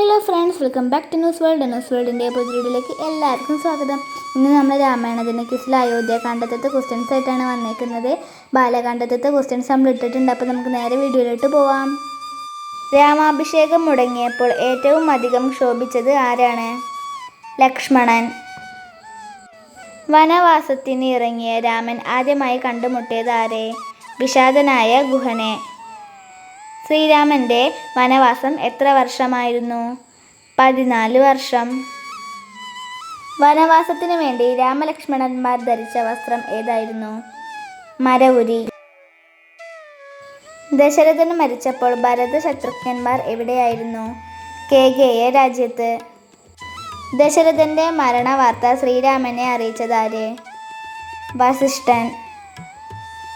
Hello friends welcome back to news world news വേൾഡിന്റെ പുതിയയിലേക്ക് എല്ലാവർക്കും സ്വാഗതം. ഇന്ന് നമ്മൾ രാമായണത്തിന്റെ കിസിൽ അയോധ്യ കണ്ടെത്തത്തെ ക്വസ്റ്റ്യൻസ് ആയിട്ടാണ് വന്നേക്കുന്നത്. ബാലകാണ്ഡത്തെ ക്വസ്റ്റ്യൻസ് നമ്മൾ ഇട്ടിട്ടുണ്ട്. അപ്പോൾ നമുക്ക് നേരെ വീഡിയോയിലോട്ട് പോവാം. രാമാഭിഷേകം മുടങ്ങിയപ്പോൾ ഏറ്റവും അധികം ക്ഷോഭിച്ചത് ആരാണ്? ലക്ഷ്മണൻ. വനവാസത്തിന് ഇറങ്ങിയ രാമൻ ആദ്യമായി കണ്ടുമുട്ടിയത് ആരെ? വിഷാദനായ ഗുഹനെ. ശ്രീരാമന്റെ വനവാസം എത്ര വർഷമായിരുന്നു? പതിനാല് വർഷം. വനവാസത്തിനു വേണ്ടി രാമലക്ഷ്മണന്മാർ ധരിച്ച വസ്ത്രം ഏതായിരുന്നു? മരവുരി. ദശരഥൻ മരിച്ചപ്പോൾ ഭരത ശത്രുഘ്നന്മാർ എവിടെയായിരുന്നു കേകേയ രാജ്യത്ത്. ദശരഥന്റെ മരണവാർത്ത ശ്രീരാമനെ അറിയിച്ചതാര്? വസിഷ്ഠൻ.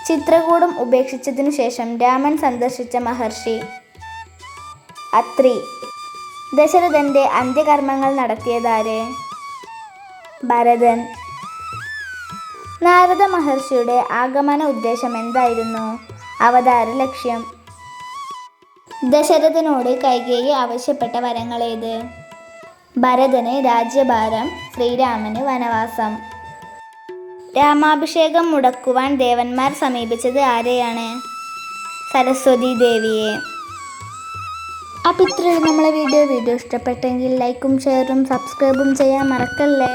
ചിത്രകൂടം ഉപേക്ഷിച്ചതിനു ശേഷം രാമൻ സന്ദർശിച്ച മഹർഷി. അത്രി. ദശരഥന്റെ അന്ത്യകർമ്മങ്ങൾ നടത്തിയതാര്? ഭരതൻ. നാരദ മഹർഷിയുടെ ആഗമന ഉദ്ദേശം എന്തായിരുന്നു? അവതാര ലക്ഷ്യം. ദശരഥനോട് കൈകേയി ആവശ്യപ്പെട്ട വരങ്ങളേത്? ഭരതന് രാജ്യഭാരം ശ്രീരാമന് വനവാസം. രാമാഭിഷേകം മുടക്കുവാൻ ദേവന്മാർ സമീപിച്ചത് ആരെയാണ്? സരസ്വതി ദേവിയെ. അപ്പോൾ ഇത്രയും നമ്മളെ വീഡിയോ. വീഡിയോ ഇഷ്ടപ്പെട്ടെങ്കിൽ ലൈക്കും ഷെയറും സബ്സ്ക്രൈബും ചെയ്യാൻ മറക്കല്ലേ?